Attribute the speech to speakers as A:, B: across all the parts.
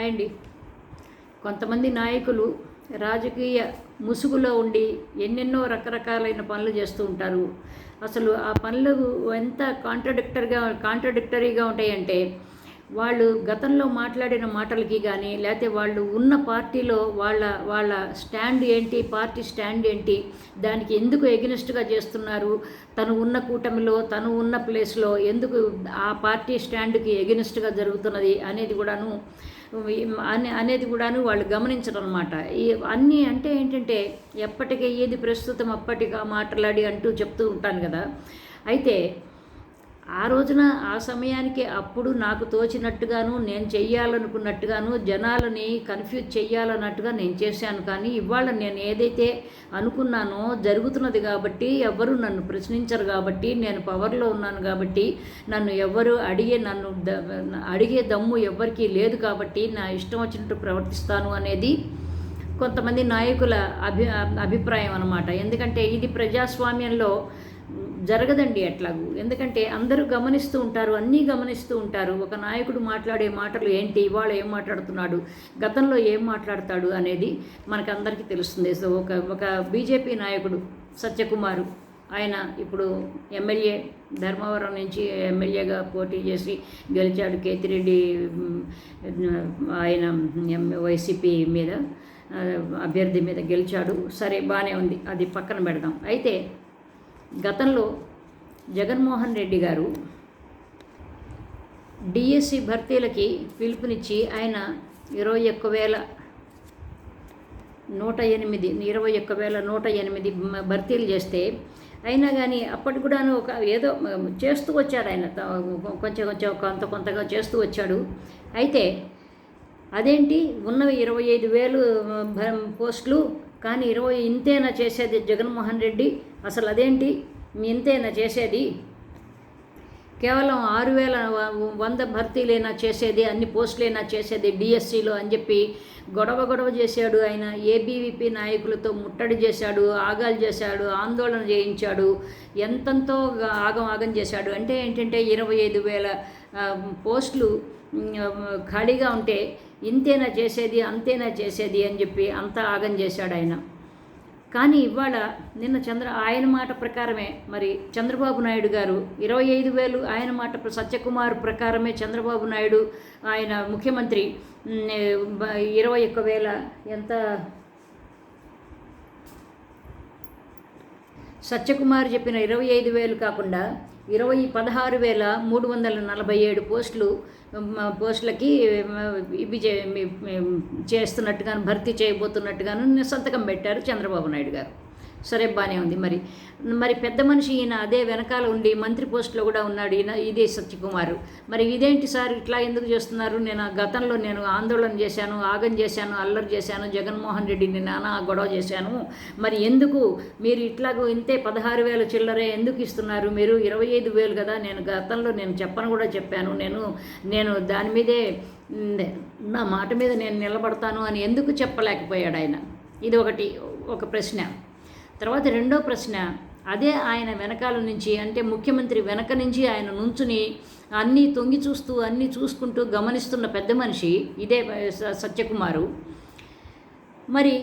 A: Hi అండి. కొంతమంది నాయకులు రాజకీయ ముసుగులో ఉండి ఎన్నెన్నో రకరకాలైన పనులు చేస్తూ ఉంటారు. అసలు ఆ పనులు ఎంత కాంట్రడిక్టర్గా కాంట్రడిక్టరీగా ఉంటాయంటే వాళ్ళు గతంలో మాట్లాడిన మాటలకి కానీ లేకపోతే వాళ్ళు ఉన్న పార్టీలో వాళ్ళ వాళ్ళ స్టాండ్ ఏంటి పార్టీ స్టాండ్ ఏంటి దానికి ఎందుకు ఎగనిస్ట్గా చేస్తున్నారు తను ఉన్న కూటమిలో తను ఉన్న ప్లేస్లో ఎందుకు ఆ పార్టీ స్టాండ్కి ఎగనిస్ట్గా జరుగుతున్నది అనేది కూడాను అనే అనేది కూడాను వాళ్ళు గమనించడం అనమాట ఈ అన్నీ అంటే ఏంటంటే ఎప్పటికీ ఏది ప్రస్తుతం అప్పటిగా మాట్లాడి అంటూ చెప్తూ ఉంటాను కదా. అయితే ఆ రోజున ఆ సమయానికి అప్పుడు నాకు తోచినట్టుగాను నేను చెయ్యాలనుకున్నట్టుగాను జనాలని కన్ఫ్యూజ్ చెయ్యాలన్నట్టుగా నేను చేశాను. కానీ ఇవాళ నేను ఏదైతే అనుకున్నానో జరుగుతున్నది కాబట్టి ఎవ్వరు నన్ను ప్రశ్నించరు కాబట్టి నేను పవర్లో ఉన్నాను కాబట్టి నన్ను ఎవ్వరు అడిగే నన్ను అడిగే దమ్ము ఎవ్వరికీ లేదు కాబట్టి నా ఇష్టం వచ్చినట్టు ప్రవర్తిస్తాను అనేది కొంతమంది నాయకుల అభి అభిప్రాయం అనమాట ఎందుకంటే ఇది ప్రజాస్వామ్యంలో జరగదండి అట్లాగూ. ఎందుకంటే అందరూ గమనిస్తూ ఉంటారు అన్నీ గమనిస్తూ ఉంటారు. ఒక నాయకుడు మాట్లాడే మాటలు ఏంటి ఇవాళ ఏం మాట్లాడుతున్నాడు గతంలో ఏం మాట్లాడతాడు అనేది మనకందరికీ తెలుస్తుంది. సో ఒక ఒక బీజేపీ నాయకుడు సత్యకుమారు ఆయన ఇప్పుడు ఎమ్మెల్యే ధర్మవరం నుంచి ఎమ్మెల్యేగా పోటీ చేసి గెలిచాడు. కేతిరెడ్డి ఆయన ఎం- వైసీపీ మీద అభ్యర్థి మీద గెలిచాడు. సరే బాగానే ఉంది. అది పక్కన పెడదాం. అయితే గతంలో జగన్మోహన్ రెడ్డి గారు డిఎస్సి భర్తీలకి పిలుపునిచ్చి ఆయన ఇరవై ఒక్క వేల నూట ఎనిమిది ఇరవై ఒక్క వేల నూట ఎనిమిది భర్తీలు చేస్తే అయినా కానీ అప్పటి కూడాను ఒక ఏదో చేస్తూ వచ్చాడు ఆయన. కొంచెం కొంచెం కొంత కొంతగా చేస్తూ వచ్చాడు. అయితే అదేంటి? ఉన్న ఇరవై ఐదు వేలు పోస్టులు కానీ ఇరవై ఇంతేనా చేసేది జగన్మోహన్ రెడ్డి. అసలు అదేంటి? మీ ఇంతేనా చేసేది? కేవలం ఆరు వేల వ- వంద భర్తీలైనా చేసేది అన్ని పోస్టులైనా చేసేది డిఎస్సిలో అని చెప్పి గొడవ గొడవ చేశాడు ఆయన. ఏబీవీపీ నాయకులతో ముట్టడి చేశాడు ఆగాలు చేశాడు ఆందోళన చేయించాడు ఎంతంతో ఆగం ఆగం చేశాడు. అంటే ఏంటంటే ఇరవై ఐదు వేల పోస్టులు ఖాళీగా ఉంటే ఇంతేనా చేసేది అంతేనా చేసేది అని చెప్పి అంతా ఆగం చేశాడు ఆయన. కానీ ఇవాళ నిన్న చంద్ర ఆయన మాట ప్రకారమే మరి చంద్రబాబు నాయుడు గారు ఇరవై ఐదు వేలు ఆయన మాట సత్యకుమార్ ప్రకారమే చంద్రబాబు నాయుడు ఆయన ముఖ్యమంత్రి ఇరవై ఒక్క వేల ఎంత? సత్యకుమార్ చెప్పిన ఇరవై ఐదు వేలు కాకుండా ఇరవై పదహారు వేల మూడు వందల నలభై ఏడు పోస్టులు పోస్టులకి ఇవి చేస్తున్నట్టుగాను భర్తీ చేయబోతున్నట్టుగాను సంతకం పెట్టారు చంద్రబాబు నాయుడు గారు. సరే బాగానే ఉంది మరి. మరి పెద్ద మనిషి ఈయన అదే వెనకాల ఉండి మంత్రి పోస్టులో కూడా ఉన్నాడు ఈయన ఇదే సత్యకుమారు. మరి ఇదేంటి సార్ ఇట్లా ఎందుకు చేస్తున్నారు? నేను ఆ గతంలో నేను ఆందోళన చేశాను ఆగం చేశాను అల్లరి చేశాను జగన్మోహన్ రెడ్డిని నానా గొడవ చేశాను. మరి ఎందుకు మీరు ఇట్లాగూ ఇంతే పదహారు వేల చిల్లరే ఎందుకు ఇస్తున్నారు? మీరు ఇరవై ఐదు వేలు కదా నేను గతంలో నేను చెప్పను కూడా చెప్పాను. నేను నేను దాని మీదే నా మాట మీద నేను నిలబడతాను అని ఎందుకు చెప్పలేకపోయాడు ఆయన? ఇది ఒకటి ఒక ప్రశ్న. తర్వాత రెండో ప్రశ్న అదే ఆయన వెనకాల నుంచి అంటే ముఖ్యమంత్రి వెనక నుంచి ఆయన నుంచుని అన్నీ తొంగి చూస్తూ అన్నీ చూసుకుంటూ గమనిస్తున్న పెద్ద మనిషి ఇదే సత్యకుమారు. మరి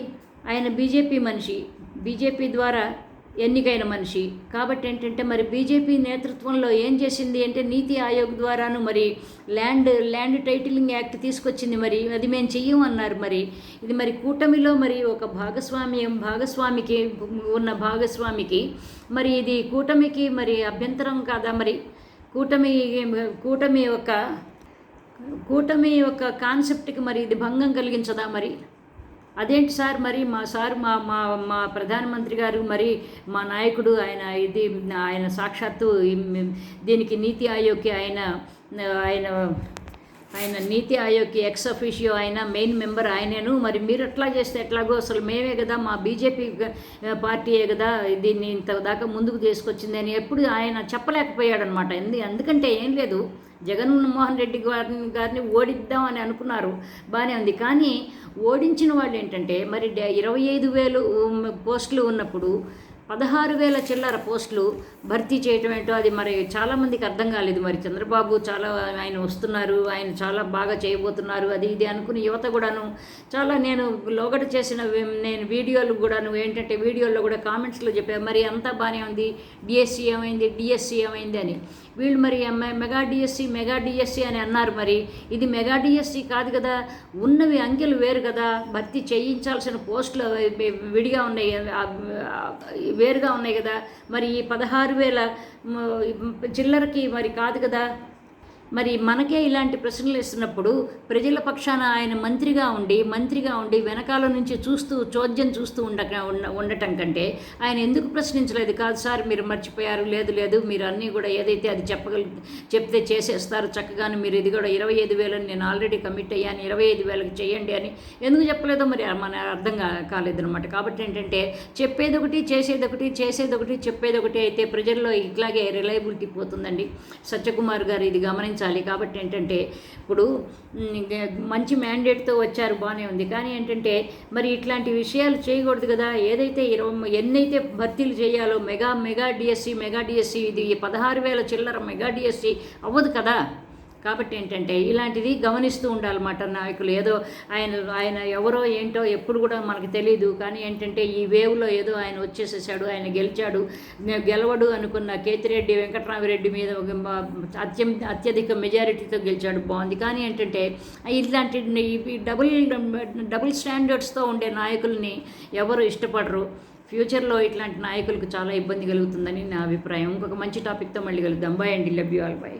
A: ఆయన బీజేపీ మనిషి బీజేపీ ద్వారా ఎన్నికైన మనిషి. కాబట్టి ఏంటంటే మరి బీజేపీ నేతృత్వంలో ఏం చేసింది అంటే నీతి ఆయోగ్ ద్వారాను మరి ల్యాండ్ ల్యాండ్ టైటిలింగ్ యాక్ట్ తీసుకొచ్చింది మరి. అది మేము చెయ్యం అన్నారు మరి. ఇది మరి కూటమిలో మరి ఒక భాగస్వామ్యం భాగస్వామికి ఉన్న భాగస్వామికి. మరి ఇది కూటమికి మరి అభ్యంతరం కాదా మరి? కూటమి కూటమి యొక్క కూటమి యొక్క కాన్సెప్ట్కి మరి ఇది భంగం కలిగించదా మరి? అదేంటి సార్? మరి మా సార్ మా మా మా ప్రధానమంత్రి గారు మరి మా నాయకుడు ఆయన ఇది ఆయన సాక్షాత్తు దీనికి నీతి ఆయోగ్కి ఆయన ఆయన ఆయన నీతి ఆయోగ్కి ఎక్స్ అఫీషియో ఆయన మెయిన్ మెంబర్ ఆయనేను. మరి మీరు ఎట్లా చేస్తే ఎట్లాగో అసలు మేమే కదా మా బీజేపీ పార్టీయే కదా దీన్ని ఇంత దాకా ముందుకు తీసుకొచ్చింది అని ఎప్పుడు ఆయన చెప్పలేకపోయాడనమాట. ఎందు ఎందుకంటే ఏం లేదు జగన్మోహన్ రెడ్డి గారిని గారిని ఓడిద్దాం అని అనుకున్నారు బాగానే ఉంది. కానీ ఓడించిన వాళ్ళు ఏంటంటే మరి ఇరవై ఐదు వేలు పోస్టులు ఉన్నప్పుడు పదహారు వేల చిల్లర పోస్టులు భర్తీ చేయటం ఏంటో అది మరి చాలామందికి అర్థం కాలేదు. మరి చంద్రబాబు చాలా ఆయన వస్తున్నారు ఆయన చాలా బాగా చేయబోతున్నారు అది ఇది అనుకుని యువత కూడాను చాలా నేను లోగడ చేసిన నేను వీడియోలు కూడాను ఏంటంటే వీడియోల్లో కూడా కామెంట్స్లో చెప్పాను మరి అంతా బాగానే ఉంది. డిఎస్సి ఏమైంది? డిఎస్సి ఏమైంది అని. వీళ్ళు మరి ఎమ్మ- మెగా డిఎస్సి మెగా డిఎస్సి అని అన్నారు మరి. ఇది మెగా డిఎస్సి కాదు కదా. ఉన్నవి అంకెలు వేరు కదా. భర్తీ చేయించాల్సిన పోస్టులు విడిగా ఉన్నాయి. వేరుగా ఉన్నాయి కదా. మరి ఈ పదహారు వేల చిల్లరకి మరి కాదు కదా. మరి మనకే ఇలాంటి ప్రశ్నలు ఇస్తున్నప్పుడు ప్రజల పక్షాన ఆయన మంత్రిగా ఉండి మంత్రిగా ఉండి వెనకాల నుంచి చూస్తూ చోద్యం చూస్తూ ఉండక ఉండ- ఉండటం కంటే ఆయన ఎందుకు ప్రశ్నించలేదు? కాదు సార్ మీరు మర్చిపోయారు లేదు లేదు మీరు అన్నీ కూడా ఏదైతే అది చెప్పగల చెప్తే చేసేస్తారు చక్కగానే మీరు ఇది కూడా ఇరవై ఐదు వేలని నేను ఆల్రెడీ కమిట్ అయ్యాను ఇరవై ఐదు వేలకు చేయండి అని ఎందుకు చెప్పలేదో మరి మన అర్థం కాలేదు అనమాట కాబట్టి ఏంటంటే చెప్పేది ఒకటి చేసేది ఒకటి చేసేది ఒకటి చెప్పేది ఒకటి అయితే ప్రజల్లో ఇట్లాగే రిలయబిలిటీ పోతుందండి. సత్యకుమార్ గారు ఇది గమనించి గమనించాలి కాబట్టి ఏంటంటే ఇప్పుడు మంచి మ్యాండేట్తో వచ్చారు బాగానే ఉంది. కానీ ఏంటంటే మరి ఇట్లాంటి విషయాలు చేయకూడదు కదా. ఏదైతే ఇరవై ఎన్నైతే భర్తీలు చేయాలో mega mega DSC mega DSC ఇది పదహారు వేల చిల్లర మెగా డిఎస్సి అవ్వదు కదా. కాబట్టి ఏంటంటే ఇలాంటిది గమనిస్తూ ఉండాలన్నమాట నాయకులు. ఏదో ఆయన ఆయన ఎవరో ఏంటో ఎప్పుడు కూడా మనకు తెలియదు కానీ ఏంటంటే ఈ వేవ్లో ఏదో ఆయన వచ్చేసేసాడు ఆయన గెలిచాడు గెలవడు అనుకున్న కేతిరెడ్డి వెంకటరామిరెడ్డి మీద అత్య అత్యం అత్యధిక మెజారిటీతో గెలిచాడు. బాగుంది. కానీ ఏంటంటే ఇలాంటి డబుల్ డబుల్ స్టాండర్డ్స్తో ఉండే నాయకుల్ని ఎవరు ఇష్టపడరు. ఫ్యూచర్లో ఇట్లాంటి నాయకులకు చాలా ఇబ్బంది కలుగుతుందని నా అభిప్రాయం. ఇంకొక మంచి టాపిక్తో మళ్ళీ కలుద్దాం. బాయ్ అండి. Love you all. బాయ్